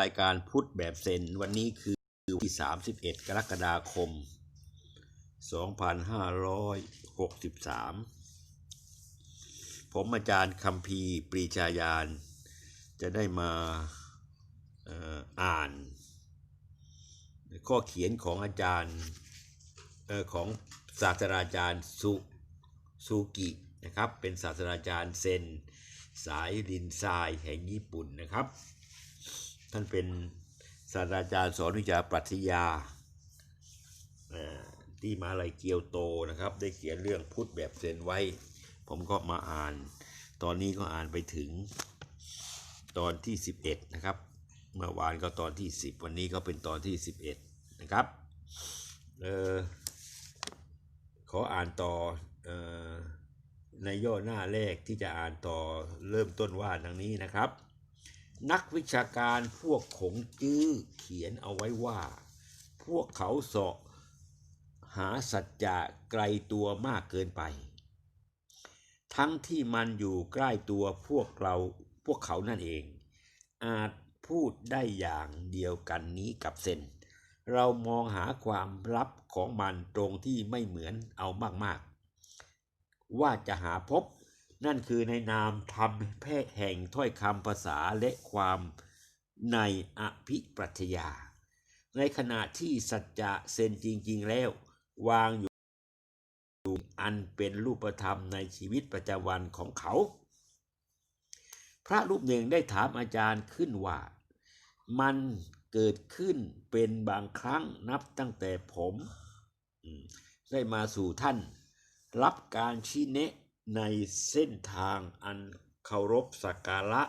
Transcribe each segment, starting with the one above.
รายการพุทธแบบเซนวันนี้คือวันที่ 31 กรกฎาคม 2563 ผมอาจารย์คัมภีปรีชาญาณจะได้มาอ่ออ่าน ข้อเขียนของอาจารย์ของศาสตราจารย์สุซูกินะครับ เป็นศาสตราจารย์เซน สายดินทรายแห่งญี่ปุ่นนะครับ ท่านเป็นศาสตราจารย์สอนวิชาปรัชญาที่มาลัยเกียวโตนะครับ ได้เขียนเรื่องพุทธแบบเซนไว้ ผมก็มาอ่าน ตอนนี้ก็อ่านไปถึงตอนที่ 11 นะครับ เมื่อวานก็ตอนที่ 10 วันนี้ก็เป็นตอนที่ 11 นะครับออขออ่านต่อออในย่อหน้าแรกที่จะอ่านต่อเริ่มต้นว่าดังนี้นะครับ นักวิชาการพวกขงจื้อเขียนเอาไว้ว่า พวกเขาเสาะหาสัจจะไกลตัวมากเกินไป ทั้งที่มันอยู่ใกล้ตัวพวกเราพวกเขานั่นเอง อาจพูดได้อย่างเดียวกันนี้กับเซนเรามองหาความลับของมันตรงที่ไม่เหมือนเอามากๆ ว่าจะหาพบ นั่นคือในนามธรรมแพทแห่งถ้อยคำภาษาและความในอภิปรัชญา ในขณะที่สัจจะเซนจริง ๆ แล้ว วางอยู่อันเป็นรูปธรรมในชีวิตประจำวันของเขา พระรูปหนึ่งได้ถามอาจารย์ขึ้นว่า มันเกิดขึ้นเป็นบางครั้งนับตั้งแต่ผม ได้มาสู่ท่าน รับการชี้แนะ ในเส้นทางอันเคารพสักการะ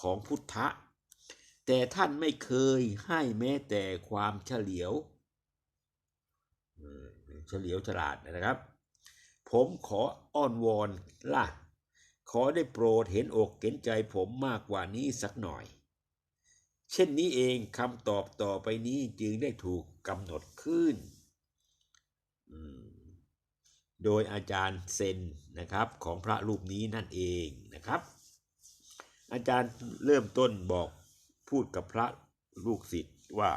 ของพุทธะ แต่ท่านไม่เคยให้แม้แต่ความเฉลียว เฉลียวฉลาดนะครับ ผมขออ้อนวอนล่ะ ขอได้โปรดเห็นอกเห็นใจผมมากกว่านี้สักหน่อย เช่นนี้เองคำตอบต่อไปนี้จึงได้ถูกกำหนดขึ้น อืม โดยอาจารย์เซนนะครับของพระรูปนี้นั่นเองนะครับ อาจารย์เริ่มต้นบอกพูดกับพระลูกศิษย์ว่า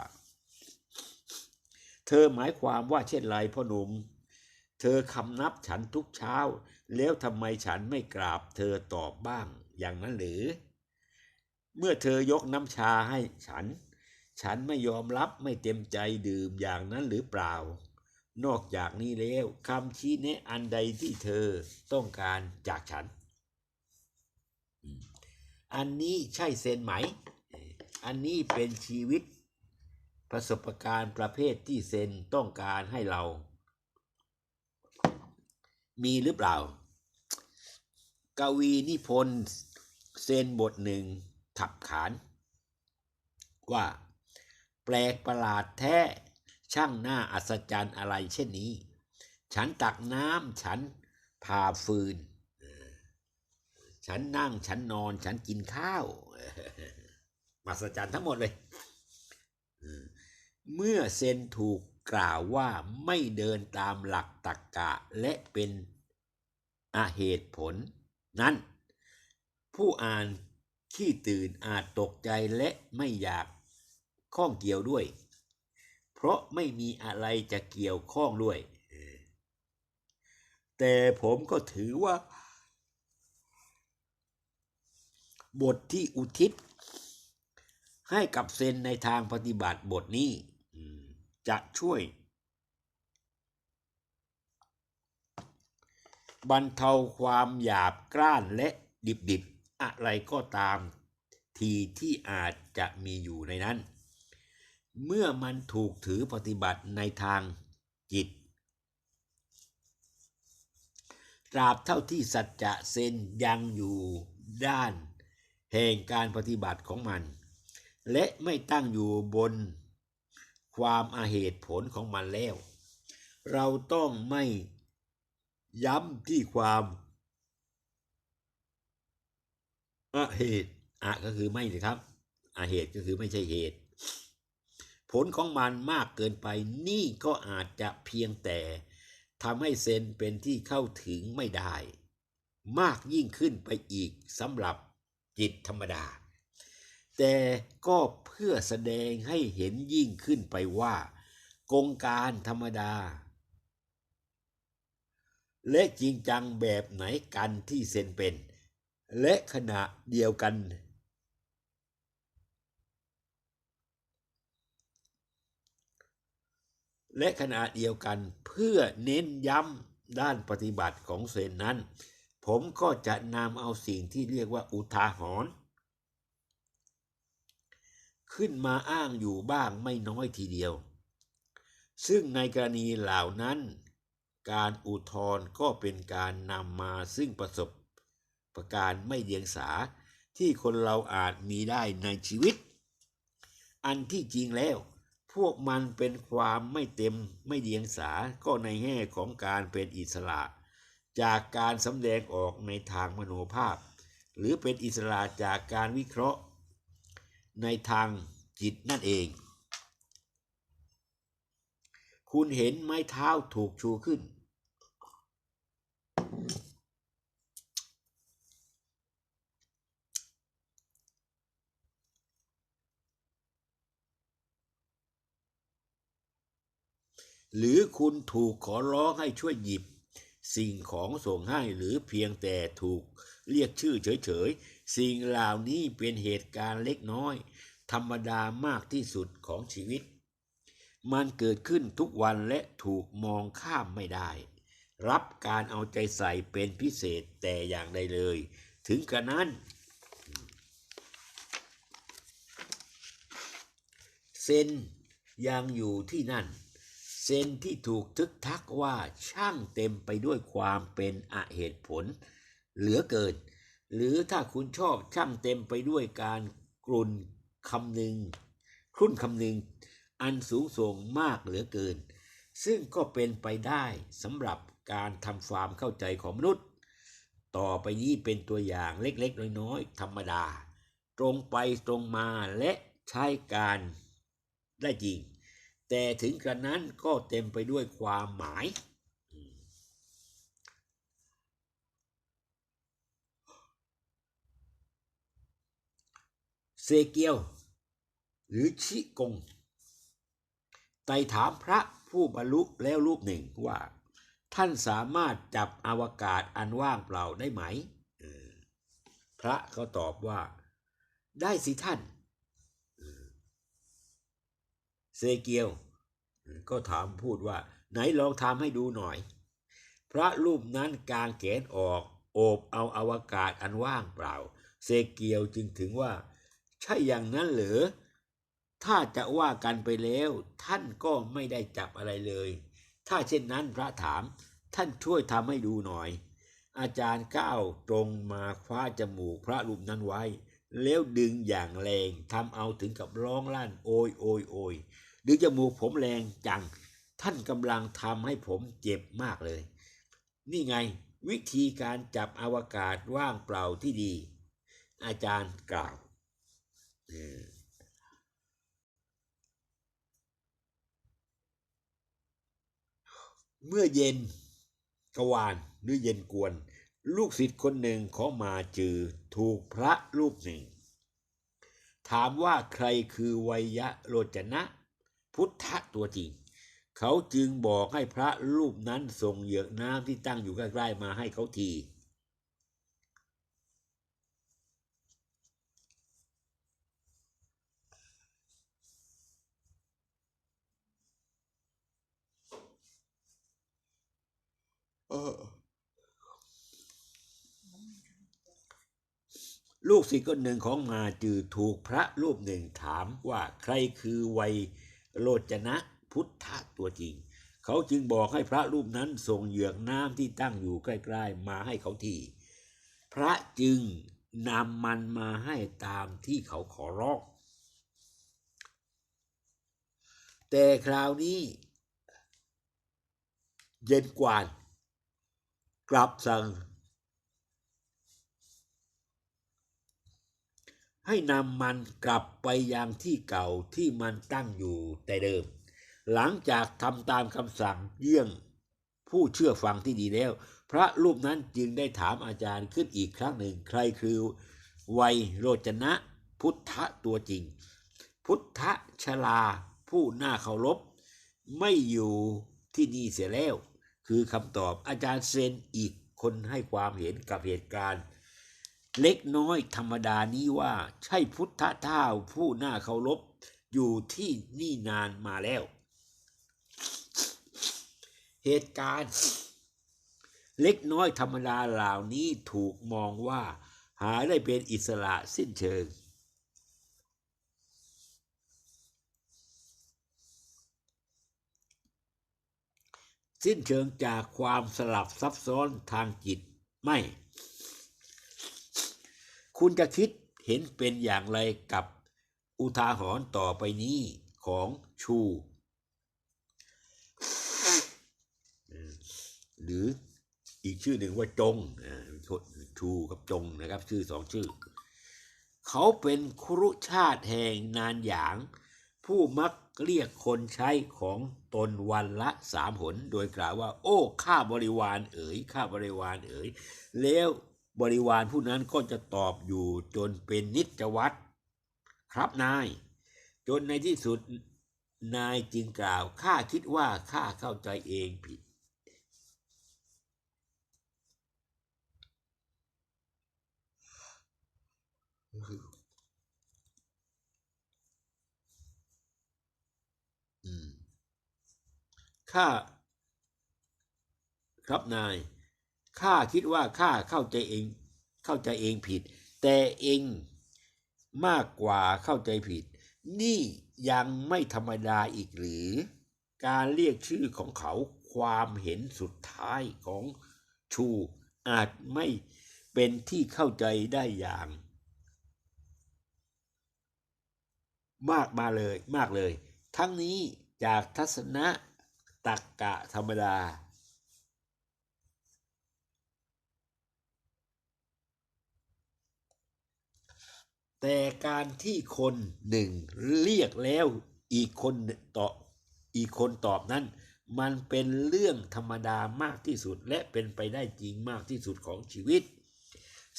เธอหมายความว่าเช่นไรพ่อหนุ่ม เธอคำนับฉันทุกเช้า แล้วทำไมฉันไม่กราบเธอตอบบ้างอย่างนั้นหรือ เมื่อเธอยกน้ำชาให้ฉัน ฉันไม่ยอมรับไม่เต็มใจดื่มอย่างนั้นหรือเปล่า นอกจากนี้แล้วคำชี้แนะอันใดที่เธอต้องการจากฉัน อันนี้ใช่เซนไหม อันนี้เป็นชีวิต ประสบการณ์ประเภทที่เซนต้องการให้เรา มีหรือเปล่า กวีนิพนธ์เซนบทหนึ่งขับขาน ว่า แปลกประหลาดแท้ ช่างน่าอัศจรรย์อะไรเช่นนี้ ฉันตักน้ำฉันผ่าฟืน ฉันนั่งฉันนอน ฉันกินข้าวมหัศจรรย์ทั้งหมดเลยเออเมื่อเซนถูกกล่าวว่าไม่เดินตามหลักตรรกกะและเป็นอาเหตุผล นั้น ผู้อ่านขี้ตื่นอาจตกใจและไม่อยากข้องเกี่ยวด้วย เพราะไม่มีอะไรจะเกี่ยวข้องด้วย แต่ผมก็ถือว่า บทที่อุทิศ ให้กับเซนในทางปฏิบัติบทนี้จะช่วย บรรเทาความหยาบกร้านและดิบๆ อะไรก็ตามทีที่อาจจะมีอยู่ในนั้น เมื่อมันถูกถือปฏิบัติในทางจิต ตราบเท่าที่สัจจะเซนยังอยู่ด้าน แห่งการปฏิบัติของมัน และไม่ตั้งอยู่บนความอาเหตุผลของมันแล้ว เราต้องไม่ย้ำที่ความอาเหตุอะก็คือไม่เลยครับอาเหตุก็คือไม่ใช่เหตุ ผลของมันมากเกินไปนี่ก็อาจจะเพียงแต่ทำให้เซนเป็นที่เข้าถึงไม่ได้ มากยิ่งขึ้นไปอีกสำหรับจิตธรรมดา แต่ก็เพื่อแสดงให้เห็นยิ่งขึ้นไปว่ากงการธรรมดา และจริงจังแบบไหนกันที่เซนเป็น และขณะเดียวกัน และขณะเดียวกันเพื่อเน้นย้ำด้านปฏิบัติของเซนนั้น ผมก็จะนำเอาสิ่งที่เรียกว่าอุทาหรณ์ขึ้นมาอ้างอยู่บ้างไม่น้อยทีเดียว ซึ่งในกรณีเหล่านั้น การอุทธร์ก็เป็นการนำมาซึ่งประสบประการไม่เดียงสาที่คนเราอาจมีได้ในชีวิต อันที่จริงแล้ว พวกมันเป็นความไม่เต็มไม่เดียงสาก็ในแง่ของการเป็นอิสระ จากการสำแดงออกในทางมโนภาพ หรือเป็นอิสระจากการวิเคราะห์ ในทางจิตนั่นเอง คุณเห็นไม้เท้าถูกชูขึ้น หรือคุณถูกขอร้องให้ช่วยหยิบ สิ่งของส่งให้หรือเพียงแต่ถูกเรียกชื่อเฉยๆ สิ่งเหล่านี้เป็นเหตุการณ์เล็กน้อย ธรรมดามากที่สุดของชีวิต มันเกิดขึ้นทุกวันและถูกมองข้ามไม่ได้ รับการเอาใจใส่เป็นพิเศษแต่อย่างใดเลย ถึงกระนั้นเซนยังอยู่ที่นั่น ซนที่ถูกทึกทักว่าช่างเต็มไปด้วยความเป็นอเหตุผล เหลือเกิน หรือถ้าคุณชอบช่างเต็มไปด้วยการกรุนคำนึงครุ่นคำนึง อันสูงส่งมากเหลือเกิน ซึ่งก็เป็นไปได้สำหรับการทำความเข้าใจของมนุษย์ ต่อไปนี้เป็นตัวอย่างเล็กๆ น้อยๆ ธรรมดา ตรงไปตรงมาและใช้การได้จริง แต่ถึงกระนั้นก็เต็มไปด้วยความหมาย เซเกียว หรือชิกง ไต่ถามพระผู้บรรลุแล้วรูปหนึ่งว่า ท่านสามารถจับอวกาศอันว่างเปล่าได้ไหม พระเขาตอบว่า ได้สิท่านเออ เซเกียว ก็ถามพูดว่า ไหนลองทำให้ดูหน่อย พระรูปนั้นกางแขนออก โอบเอาอวกาศอันว่างเปล่า เซเกียวจึงถึงว่า ใช่อย่างนั้นหรือ ถ้าจะว่ากันไปแล้ว ท่านก็ไม่ได้จับอะไรเลย ถ้าเช่นนั้นพระถาม ท่านช่วยทำให้ดูหน่อย อาจารย์ก้าวตรงมาคว้าจมูกพระรูปนั้นไว้แล้วดึงอย่างแรงทำเอาถึงกับร้องลั่นโอยโอยโอย ดึงจมูกผมแรงจัง ท่านกำลังทำให้ผมเจ็บมากเลย นี่ไงวิธีการจับอวกาศว่างเปล่าที่ดี อาจารย์กล่าวเออเมื่อเย็นกวานหรือเย็นกวน ลูกศิษย์คนหนึ่งของมาจือถูกพระรูปหนึ่ง ถามว่าใครคือไวยะโรจนะ พุทธะตัวจริง เขาจึงบอกให้พระรูปนั้นส่งเหยือกน้ำที่ตั้งอยู่ใกล้ๆมาให้เขาที ลูกศิษย์คนหนึ่งของมาจือถูกพระรูปหนึ่งถามว่าใครคือไวย โรจนะพุทธะตัวจริง เขาจึงบอกให้พระรูปนั้นส่งเหยือกน้ำที่ตั้งอยู่ใกล้ๆมาให้เขาทีพระจึงนำมันมาให้ตามที่เขาขอร้องแต่คราวนี้ เย็นกวานกลับสั่ง ให้นำมันกลับไปยังที่เก่าที่มันตั้งอยู่แต่เดิม หลังจากทำตามคำสั่งเยี่ยงผู้เชื่อฟังที่ดีแล้ว พระรูปนั้นจึงได้ถามอาจารย์ขึ้นอีกครั้งหนึ่งใครคือไวยโรจนะพุทธตัวจริง พุทธชลาผู้น่าเคารพไม่อยู่ที่นี่เสียแล้ว คือคำตอบอาจารย์เซนอีกคนให้ความเห็นกับเหตุการณ์ เล็กน้อยธรรมดานี้ว่าใช่พุทธเท่าผู้น่าเคารพอยู่ที่นี่นานมาแล้ว เหตุการณ์ เล็กน้อยธรรมดาเหล่านี้ถูกมองว่า หาได้เป็นอิสระสิ้นเชิง สิ้นเชิงจากความสลับซับซ้อนทางจิตไม่ คุณจะคิดเห็นเป็นอย่างไรกับอุทาหรณ์ต่อไปนี้ของชู หรืออีกชื่อหนึ่งว่าจงชูกับจงนะครับ ชื่อสองชื่อ เขาเป็นครุชาติแห่งนานหยาง ผู้มักเรียกคนใช้ของตนวันละสามหน โดยกล่าวว่า โอ้ ข้าบริวารเอ๋ยข้าบริวารเอ๋ยแล้ว บริวารผู้นั้นก็จะตอบอยู่จนเป็นนิจวัตรครับนาย จนในที่สุดนายจึงกล่าวข้าคิดว่าข้าเข้าใจเองผิด ข้า ครับนาย ข้าคิดว่าข้าเข้าใจเอง เข้าใจเองผิด แต่เองมากกว่าเข้าใจผิด นี่ยังไม่ธรรมดาอีกหรือ การเรียกชื่อของเขาความเห็นสุดท้ายของชูอาจไม่เป็นที่เข้าใจได้อย่าง มากมาเลยมากเลย ทั้งนี้จากทัศนะตักกะธรรมดา แต่การที่คนหนึ่งเรียกแล้วอีกคนตอบอีกคนตอบนั้น มันเป็นเรื่องธรรมดามากที่สุดและเป็นไปได้จริงมากที่สุดของชีวิต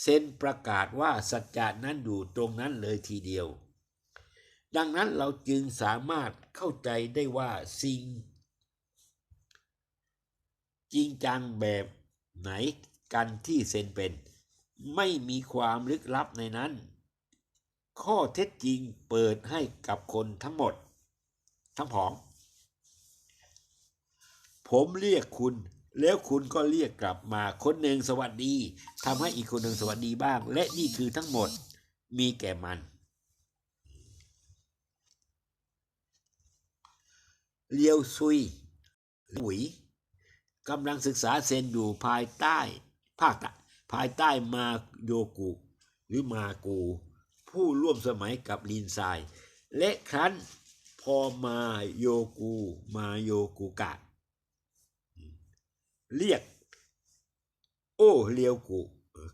เซนประกาศว่าสัจจะนั้นอยู่ตรงนั้นเลยทีเดียว ดังนั้นเราจึงสามารถเข้าใจได้ว่าสิ่ง จริงจังแบบไหนกันที่เซนเป็น ไม่มีความลึกลับในนั้น ข้อเท็จจริงเปิดให้กับคนทั้งหมด ทั้งผอง ผมเรียกคุณ แล้วคุณก็เรียกกลับมาคนหนึ่งสวัสดีทำให้อีกคนหนึ่งสวัสดีบ้าง และนี่คือทั้งหมดมีแก่มัน เลียวซุยหวุยกำลังศึกษาเซนอยู่ภายใต้ ภาคภายใต้มาโยกุ หรือมากู ผู้ร่วมสมัยกับลินไซายและครั้นพอมาโยกูมาโยกูกะ เรียก โอ้เลียวกุ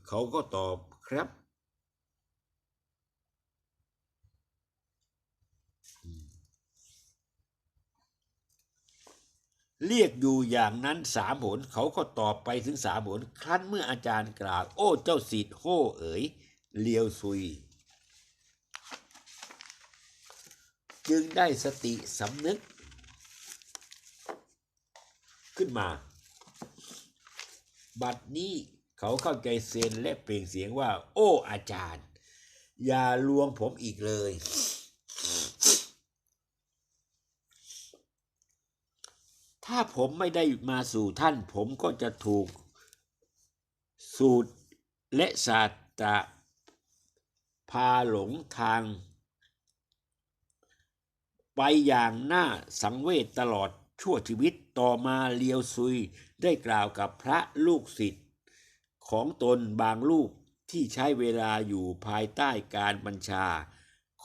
เขาก็ตอบครับ เรียกอยู่อย่างนั้นสามหนเขาก็ตอบไปถึงสามหนครั้นเมื่ออาจารย์กล่าว โอ้เจ้าสิทธิ์โฮเอ๋ยเลียวซุย จึงได้สติสำนึก ขึ้นมา บัดนี้เขาเข้าใจเซนและเปล่งเสียงว่า โอ้อาจารย์ อย่าลวงผมอีกเลย ถ้าผมไม่ได้มาสู่ท่าน ผมก็จะถูก สูตรและศาสตร์พาหลงทาง ไปอย่างน่าสังเวชตลอดชั่วชีวิตต่อมาเลียวซุยได้กล่าวกับพระลูกศิษย์ของตนบางลูกที่ใช้เวลาอยู่ภายใต้การบัญชา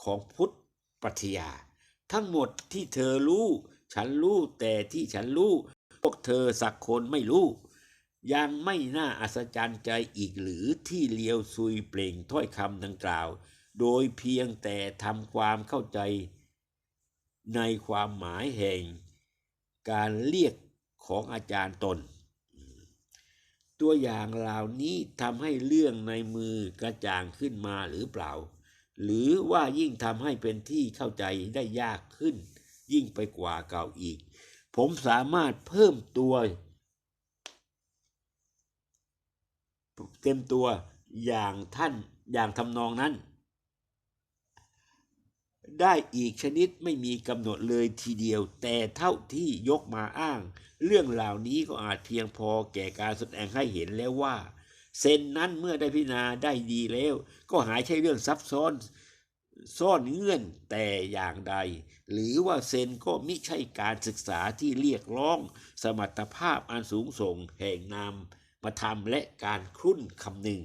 ของพุทธปรัชญาทั้งหมดที่เธอรู้ ฉันรู้แต่ที่ฉันรู้พวกเธอสักคนไม่รู้ ยังไม่น่าอัศจรรย์ใจอีกหรือที่เลียวซุยเปล่งถ้อยคำดังกล่าว โดยเพียงแต่ทำความเข้าใจ ในความหมายแห่งการเรียกของอาจารย์ตน ตัวอย่างเหล่านี้ทำให้เรื่องในมือกระจ่างขึ้นมาหรือเปล่า หรือว่ายิ่งทำให้เป็นที่เข้าใจได้ยากขึ้น ยิ่งไปกว่าเก่าอีก ผมสามารถเพิ่มตัวเต็มตัวอย่างท่านอย่างทำนองนั้น ได้อีกชนิดไม่มีกำหนดเลยทีเดียว แต่เท่าที่ยกมาอ้าง เรื่องเหล่านี้ก็อาจเพียงพอแก่การแสดงให้เห็นแล้วว่า เซนนั้นเมื่อได้พิจารณาได้ดีแล้ว ก็หายใช่เรื่องซับซ้อนซ่อนเงื่อนแต่อย่างใด หรือว่าเซนก็มิใช่การศึกษาที่เรียกร้อง สมรรถภาพอันสูงส่งแห่งนามมาทำและการครุ่นคำหนึ่ง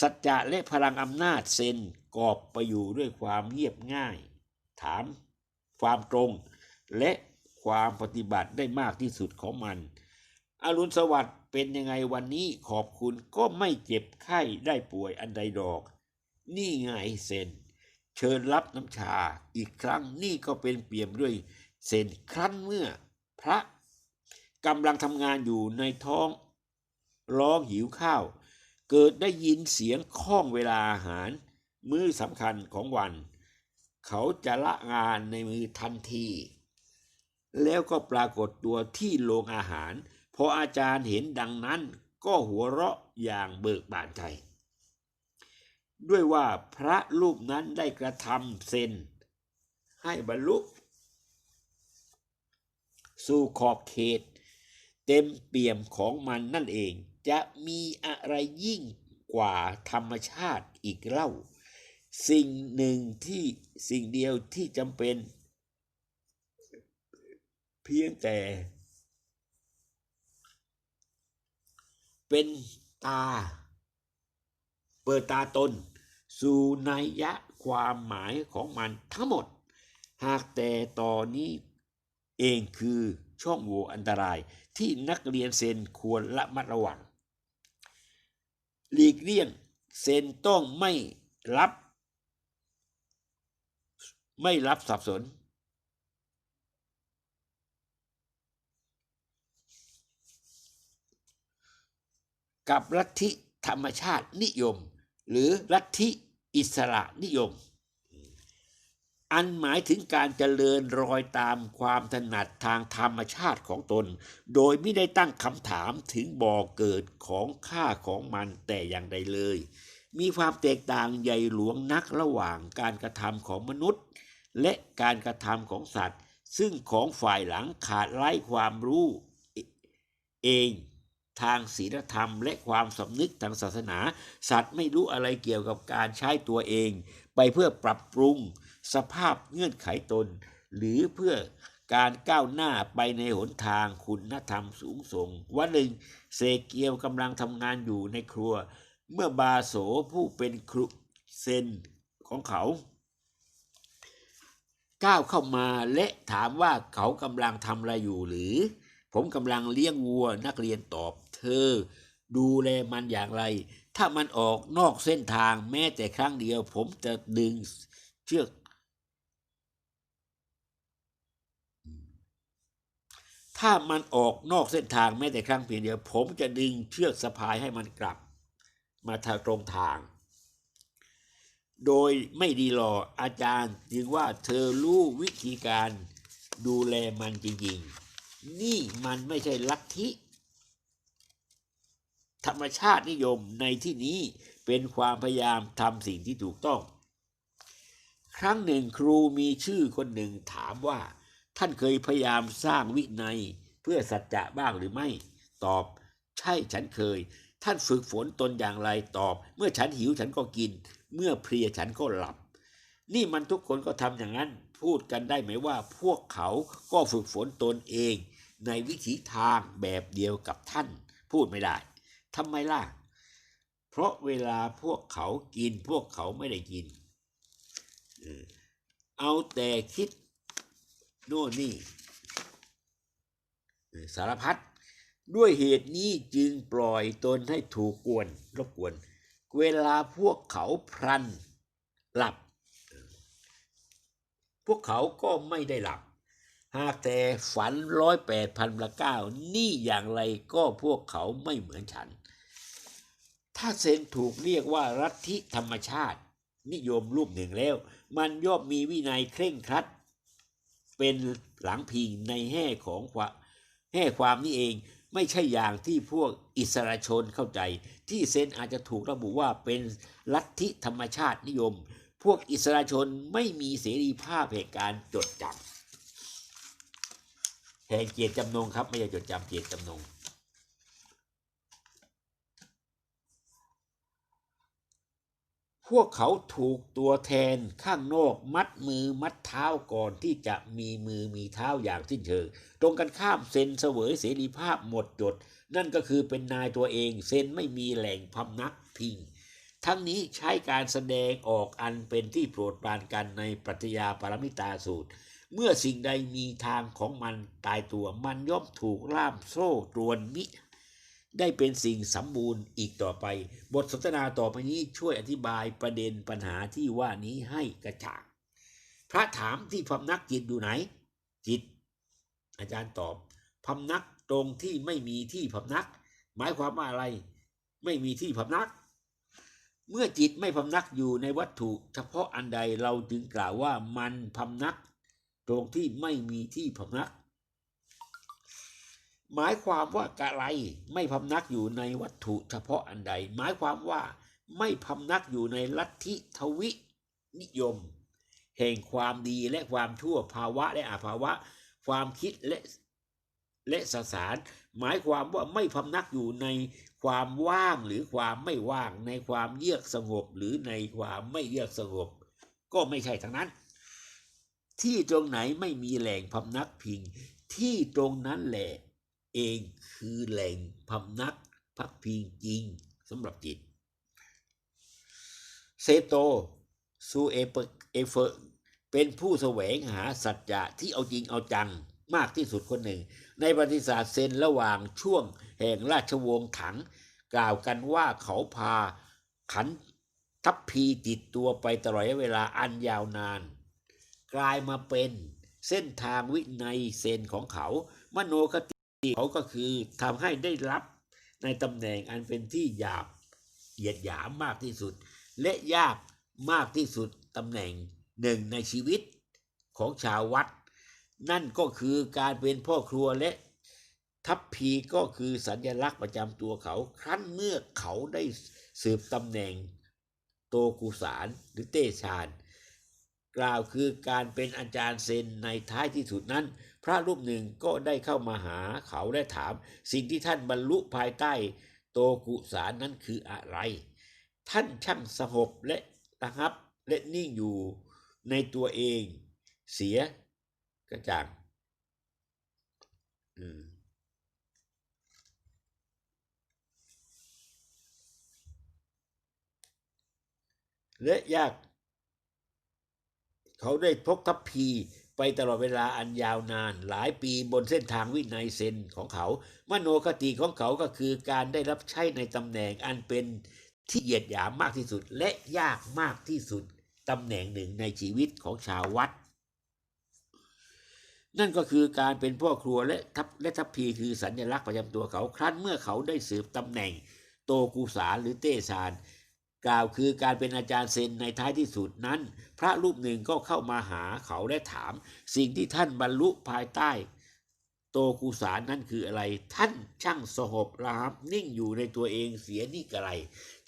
สัจจะและพลังอำนาจเซนกอบไปอยู่ด้วยความเงียบง่าย ถาม ความตรง และความปฏิบัติได้มากที่สุดของมัน อรุณสวัสดิ์เป็นยังไงวันนี้ขอบคุณก็ไม่เจ็บไข้ได้ป่วยอันใดดอก นี่ไงเซนเชิญรับน้ำชาอีกครั้งนี่ก็เป็นเปี่ยมด้วยเซนครั้นเมื่อพระกำลังทำงานอยู่ในท้องร้องหิวข้าว เกิดได้ยินเสียงข้องเวลาอาหาร มื้อสำคัญของวัน เขาจะละงานในมือทันที แล้วก็ปรากฏตัวที่โรงอาหาร พออาจารย์เห็นดังนั้นก็หัวเราะอย่างเบิกบานใจ ด้วยว่าพระรูปนั้นได้กระทำเซนให้บรรลุ สู่ขอบเขต เต็มเปี่ยมของมันนั่นเอง จะมีอะไรยิ่งกว่าธรรมชาติอีกเล่า สิ่งหนึ่งที่สิ่งเดียวที่จำเป็น เพียงแต่ เป็นตา เปิดตาตน สู่นัยยะความหมายของมันทั้งหมด หากแต่ตอนนี้เองคือช่องโหว่อันตรายที่นักเรียนเซนควรละมัดระวัง หลีกเลี่ยงเซนต้องไม่รับ ไม่รับสับสน กับลัทธิธรรมชาตินิยม หรือลัทธิอิสระนิยม อันหมายถึงการเจริญรอยตามความถนัดทางธรรมชาติของตน โดยไม่ได้ตั้งคำถามถึงบ่อเกิดของค่าของมันแต่อย่างใดเลยมีความแตกต่างใหญ่หลวงนักระหว่างการกระทำของมนุษย์ และการกระทำของสัตว์ ซึ่งของฝ่ายหลังขาดไร้ความรู้เองทางศีลธรรมและความสำนึกทางศาสนา สัตว์ไม่รู้อะไรเกี่ยวกับการใช้ตัวเอง ไปเพื่อปรับปรุงสภาพเงื่อนไขตน หรือเพื่อการก้าวหน้าไปในหนทางคุณธรรมสูงส่ง วันหนึ่งเซเกียวกำลังทำงานอยู่ในครัว เมื่อบาโสผู้เป็นครูเซนของเขา ก้าวเข้ามาและถามว่าเขากำลังทำอะไรอยู่หรือ ผมกำลังเลี้ยงวัวนักเรียนตอบ เธอ ดูแลมันอย่างไร ถ้ามันออกนอกเส้นทางแม้แต่ครั้งเดียว ผมจะดึงเชือก ถ้ามันออกนอกเส้นทางแม้แต่ครั้งเพียงเดียว ผมจะดึงเชือกสะพายให้มันกลับ มาทางตรงทาง โดยไม่ดีหรออาจารย์จึงว่าเธอรู้วิธีการดูแลมันจริงๆ นี่มันไม่ใช่ลัทธิธรรมชาตินิยมในที่นี้เป็นความพยายามทำสิ่งที่ถูกต้อง ครั้งหนึ่งครูมีชื่อคนหนึ่งถามว่า ท่านเคยพยายามสร้างวินัยเพื่อสัจจะบ้างหรือไม่ ตอบ ใช่ฉันเคย ท่านฝึกฝนตนอย่างไรตอบ เมื่อฉันหิวฉันก็กิน เมื่อเพลียฉันก็หลับ นี่มันทุกคนก็ทำอย่างนั้น พูดกันได้ไหมว่าพวกเขาก็ฝึกฝนตนเอง ในวิถีทางแบบเดียวกับท่าน พูดไม่ได้ทำไมล่ะ เพราะเวลาพวกเขากินพวกเขาไม่ได้กิน เอาแต่คิดโน่นนี่สารพัดด้วยเหตุนี้จึงปล่อยตนให้ถูกกวนรบกวน เวลาพวกเขาพลันหลับ พวกเขาก็ไม่ได้หลับ หากแต่ฝันร้อยแปดพันละเก้านี่อย่างไรก็พวกเขาไม่เหมือนฉัน ถ้าเซนถูกเรียกว่ารัฐธิธรรมชาติ นิยมรูปหนึ่งแล้ว มันย่อมมีวินัยเคร่งครัด เป็นหลังพิงในแห่ของความแห่ความนี้เอง ไม่ใช่อย่างที่พวกอิสระชนเข้าใจ ที่เซนอาจจะถูกระบุว่าเป็นลัทธิธรรมชาตินิยม พวกอิสระชนไม่มีเสรีภาพแห่งการจดจำแห่งเกียรติจำนงครับ ไม่ใช่จดจำเกียรติจำนง พวกเขาถูกตัวแทนข้างนอกมัดมือมัดเท้าก่อนที่จะมีมือมีเท้าอย่างสิ้นเชิง ตรงกันข้ามเซนเสวยเสรีภาพหมดจด นั่นก็คือเป็นนายตัวเองเซนไม่มีแหล่งพำนักพิง ทั้งนี้ใช้การแสดงออกอันเป็นที่โปรดปรานกันในปรัชญาปรมิตาสูตร เมื่อสิ่งใดมีทางของมันตายตัวมันย่อมถูกล่ามโซ่ตรวนมิ ได้เป็นสิ่งสมบูรณ์อีกต่อไป บทสนทนาต่อไปนี้ช่วยอธิบายประเด็นปัญหาที่ว่านี้ให้กระจ่าง พระถามที่พำนักจิตอยู่ไหน จิต อาจารย์ตอบพำนักตรงที่ไม่มีที่พำนัก หมายความว่าอะไร ไม่มีที่พำนัก เมื่อจิตไม่พำนักอยู่ในวัตถุ เฉพาะอันใดเราจึงกล่าวว่ามันพำนัก ตรงที่ไม่มีที่พำนัก หมายความว่ากะไรไม่พำนักอยู่ในวัตถุเฉพาะอันใด หมายความว่าไม่พำนักอยู่ในลัทธิทวินิยม แห่งความดีและความชั่วภาวะและอาภาวะ ความคิดและและสสาร หมายความว่าไม่พำนักอยู่ในความว่างหรือความไม่ว่างในความเยือกสงบหรือในความไม่เยือกสงบ ก็ไม่ใช่ทั้งนั้น ที่ตรงไหนไม่มีแหล่งพำนักพิง ที่ตรงนั้นแหละ เองคือแหล่งพำนักพักพิงจริงสำหรับจิต เซโตซูเอเปเอเฟอร์เป็นผู้แสวงหาสัจจะที่เอาจริงเอาจังมากที่สุดคนหนึ่ง ในประวัติศาสตร์เซนระหว่างช่วงแห่งราชวงศ์ถัง กล่าวกันว่าเขาพาขันทัพพีติดตัวไปตลอดเวลาอันยาวนาน กลายมาเป็นเส้นทางวินัยเซนของเขา มโนคต เขาก็คือทำให้ได้รับในตำแหน่งอันเป็นที่หยาบเหยียดหยามมากที่สุด และยากมากที่สุดตำแหน่งหนึ่งในชีวิตของชาววัด นั่นก็คือการเป็นพ่อครัวและทัพพีก็คือสัญลักษณ์ประจำตัวเขา ครั้นเมื่อเขาได้สืบตำแหน่งโตกุสารหรือเตชาน กล่าวคือการเป็นอาจารย์เซนในท้ายที่สุดนั้น พระรูปหนึ่งก็ได้เข้ามาหาเขาและถาม สิ่งที่ท่านบรรลุภายใต้โตกุสารนั้นคืออะไร ท่านช่างสงบและระงับและนิ่งอยู่ในตัวเอง เสียกระจ่างอืมและยาก เขาได้พกทัพพีไปตลอดเวลาอันยาวนานหลายปีบนเส้นทางวินัยเซนของเขา มโนคติของเขาก็คือการได้รับใช้ในตำแหน่งอันเป็นที่เหยียดหยามมากที่สุดและยากมากที่สุดตำแหน่งหนึ่งในชีวิตของชาววัด นั่นก็คือการเป็นพ่อครัวและทัพและทัพพีคือสัญลักษณ์ประจำตัวเขา ครั้นเมื่อเขาได้สืบตำแหน่งโตกูสารหรือเตสาร กล่าวคือการเป็นอาจารย์เซนในท้ายที่สุดนั้น พระรูปหนึ่งก็เข้ามาหาเขาและถาม สิ่งที่ท่านบรรลุภายใต้ โตกูสารนั้นคืออะไร ท่านช่างสงบระหับนิ่งอยู่ในตัวเองเสียนี่กระไร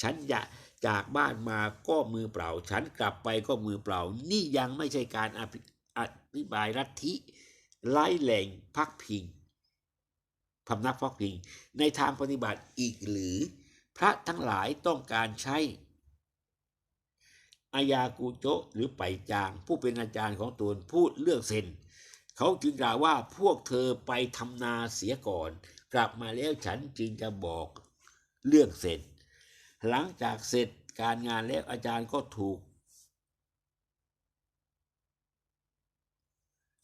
ฉันอยากจากบ้านมาก็มือเปล่า ฉันกลับไปก็มือเปล่า นี่ยังไม่ใช่การอภิอธิบายลัทธิไล่แหล่งพักพิงพำนักพักพิง ในทางปฏิบัติอีกหรือ พระทั้งหลายต้องการใช้อายากูโจหรือไปจาง ผู้เป็นอาจารย์ของตนพูดเรื่องเซนเขาจึงกล่าวว่าพวกเธอไปทำนาเสียก่อน กลับมาแล้วฉันจึงจะบอกเรื่องเซนหลังจากเสร็จการงานแล้วอาจารย์ก็ถูก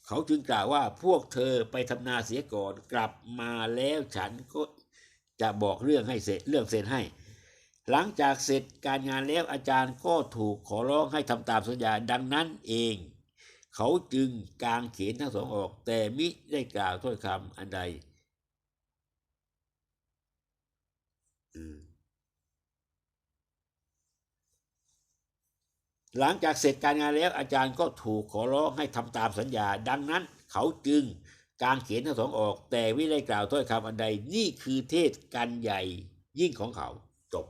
เขาจึงกล่าวว่าพวกเธอไปทำนาเสียก่อน กลับมาแล้วฉันก็ จะบอกเรื่องให้เสร็จเรื่องเสร็จให้ หลังจากเสร็จการงานแล้วอาจารย์ก็ถูกขอร้องให้ทำตามสัญญาดังนั้นเอง เขาจึงกางเขนทั้งสองออก แต่มิได้กล่าวถ้อยคำอันใดหลังจากเสร็จการงานแล้วอาจารย์ก็ถูกขอร้องให้ทำตามสัญญา ดังนั้น เขาจึง กางเขียนทั้งสองออก แต่ไม่ได้กล่าวถ้อยคำอันใด นี่คือเทศกันใหญ่ยิ่งของเขาจบ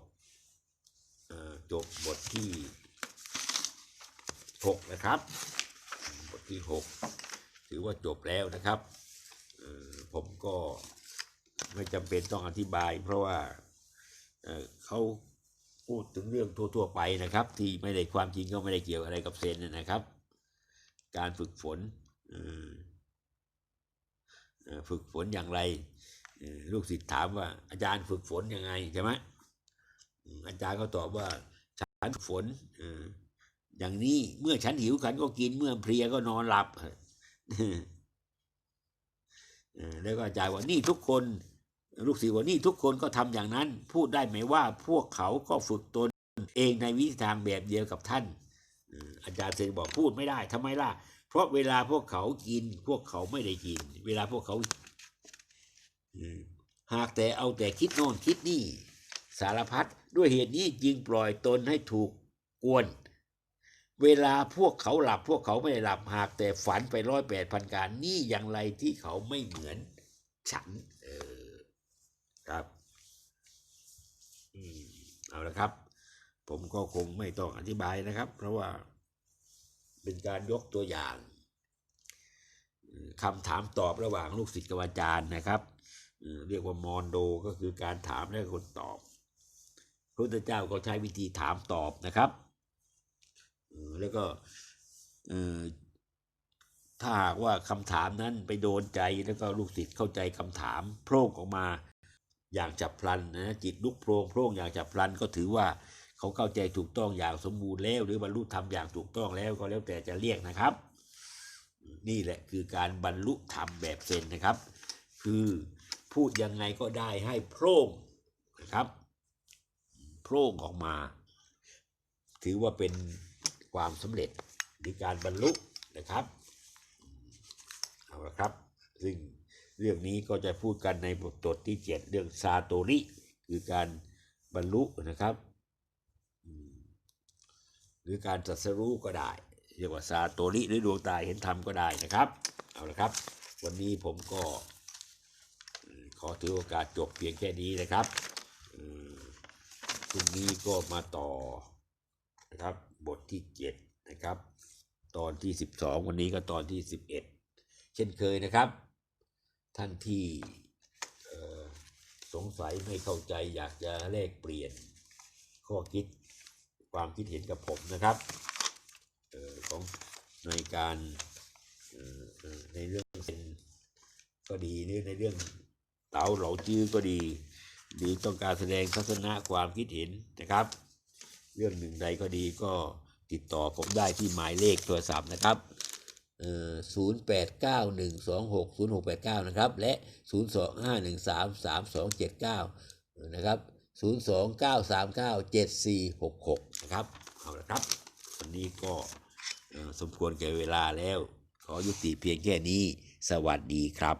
จบบทที่หกนะครับ บทที่หกถือว่าจบแล้วนะครับ ผมก็ไม่จำเป็นต้องอธิบาย เพราะว่าเขาพูดถึงเรื่องทั่ว ๆ ไปนะครับ ที่ไม่ได้ความจริงก็ไม่ได้เกี่ยวอะไรกับเซนนะครับ การฝึกฝนอ ฝึกฝนอย่างไรลูกศิษย์ถามว่าอาจารย์ฝึกฝนยังไงใช่ไหมอาจารย์ก็ตอบว่าฉันฝึกฝนอย่างนี้เมื่อฉันหิวฉันก็กินเมื่อเพลียก็นอนหลับแล้วก็อาจารย์ว่านี่ทุกคนลูกศิษย์ว่านี่ทุกคนก็ทำอย่างนั้น พูดได้ไหมว่าพวกเขาก็ฝึกตนเองในวิธีทางแบบเดียวกับท่านอออาจารย์เซนบอกพูดไม่ได้ทำไมล่ะ เพราะเวลาพวกเขากิน พวกเขาไม่ได้กิน เวลาพวกเขาหากแต่เอาแต่คิดโน่นคิดนี่ สารพัดด้วยเหตุนี้จึงปล่อยตนให้ถูกกวน เวลาพวกเขาหลับพวกเขาไม่ได้หลับหากแต่ฝันไปร้อยแปดพันการนี่อย่างไรที่เขาไม่เหมือนฉัน เออครับอืมเอาละครับ ผมก็คงไม่ต้องอธิบายนะครับ เพราะว่า เป็นการยกตัวอย่างคำถามตอบระหว่างลูกศิษย์กับอาจารย์นะครับเรียกว่ามอนโดก็คือการถามและคนตอบ พระพุทธเจ้าก็ใช้วิธีถามตอบนะครับแล้วก็ถ้าหากว่าคำถามนั้นไปโดนใจแล้วก็ลูกศิษย์เข้าใจคำถามโพร่งออกมาอย่างฉับพลันนะจิตลุกโพรงโพร่งอย่างฉับพลันก็ถือว่า เขาเข้าใจถูกต้องอย่างสมบูรณ์แล้ว หรือบรรลุธรรมอย่างถูกต้องแล้วก็แล้วแต่จะเรียกนะครับ นี่แหละคือการบรรลุธรรมแบบเซนนะครับ คือพูดยังไงก็ได้ให้โพร่งนะครับโพร่งออกมา ถือว่าเป็นความสำเร็จในการบรรลุนะครับเอาละครับ ซึ่งเรื่องนี้ก็จะพูดกันในบทตดที่เจ็ดเรื่องซาโตริ คือการบรรลุนะครับ รือการตรัสรู้ก็ได้ เรียกว่าซาโตริหรือดวงตาเห็นธรรมก็ได้นะครับ เอาละครับ วันนี้ผมก็ขอถือโอกาสจบเพียงแค่นี้นะครับพรุ่งนี้ก็มาต่อนะครับบทที่เจ็ดนะครับ ตอนที่สิบสองวันนี้ก็ตอนที่สิบเอ็ดเช่นเคยนะครับ ท่านที่สงสัยไม่เข้าใจอยากจะแลกเปลี่ยนข้อคิด ความคิดเห็นกับผมนะครับออของในการออในเรื่องเซนก็ดีหรือในเรื่องเต๋าเหลาจื้อก็ดี หรือต้องการแสดงทัศนะความคิดเห็นนะครับ เรื่องหนึ่งใดก็ดีก็ติดต่อผมได้ที่หมายเลขโทรศัพท์นะครับศูนย์แปดเก้าหนึ่งสองหกศูนย์หกแปดเก้านะครับ และศูนย์สองห้าหนึ่งสามสามสองเจ็ดเก้านะครับ 029397466นะครับเอาละครับวันนี้ก็สมควรแก่เวลาแล้ว ขอยุติเพียงแค่นี้ สวัสดีครับ